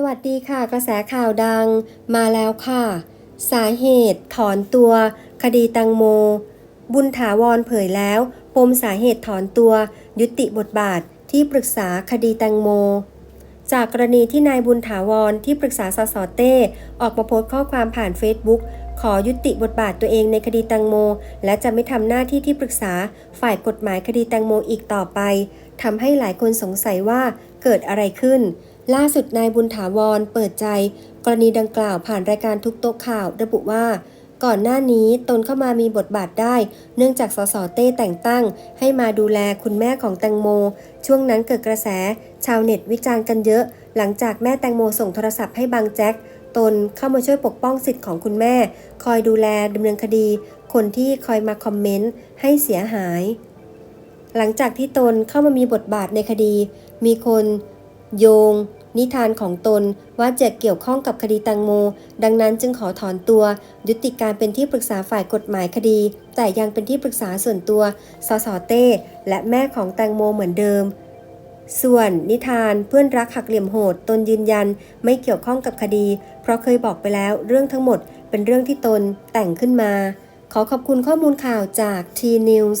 สวัสดีค่ะ กระแสข่าวดังมาแล้วค่ะ สาเหตุถอนตัว คดีตังโม บุญถาวรเผยแล้ว ปมสาเหตุถอนตัว ยุติบทบาทที่ปรึกษาคดีแตงโม จากกรณีที่นายบุญถาวรที่ปรึกษาสสเต้ ออกมาโพสต์ข้อความผ่านเฟซบุ๊กขอยุติบทบาทตัวเองในคดีแตงโม และจะไม่ทำหน้าที่ที่ปรึกษาฝ่ายกฎหมายคดีแตงโมอีกต่อไปทำให้หลายคนสงสัยว่าเกิดอะไรขึ้น ล่าสุดนายบุญถาวรเปิดใจ กรณีดังกล่าวผ่านรายการทุกโต๊ะข่าว ระบุว่า ก่อนหน้านี้ตนเข้ามามีบทบาทได้ เนื่องจากสสเต้แต่งตั้ง ให้มาดูแลคุณแม่ของแตงโม ช่วงนั้นเกิดกระแส ชาวเน็ตวิจารณ์กันเยอะ หลังจากแม่แตงโมส่งโทรศัพท์ให้บางแจ็คตนเข้ามาช่วยปกป้องสิทธิ์ของคุณแม่ คอยดูแลดำเนินคดี คนที่คอยมาคอมเมนต์ให้เสียหาย หลังจากที่ตนเข้ามามีบทบาทในคดี มีคนโยง นิทานของตนว่าจะเกี่ยวข้องกับคดีตังโม ดังนั้นจึงขอถอนตัว ยุติการเป็นที่ปรึกษาฝ่ายกฎหมายคดี แต่ยังเป็นที่ปรึกษาส่วนตัวสสเต้และแม่ของแตงโมเหมือนเดิม ส่วนนิทานเพื่อนรักหักเหลี่ยมโหดตนยืนยันไม่เกี่ยวข้องกับคดี เพราะเคยบอกไปแล้วเรื่องทั้งหมดเป็นเรื่องที่ตนแต่งขึ้นมา ขอขอบคุณข้อมูลข่าวจาก T News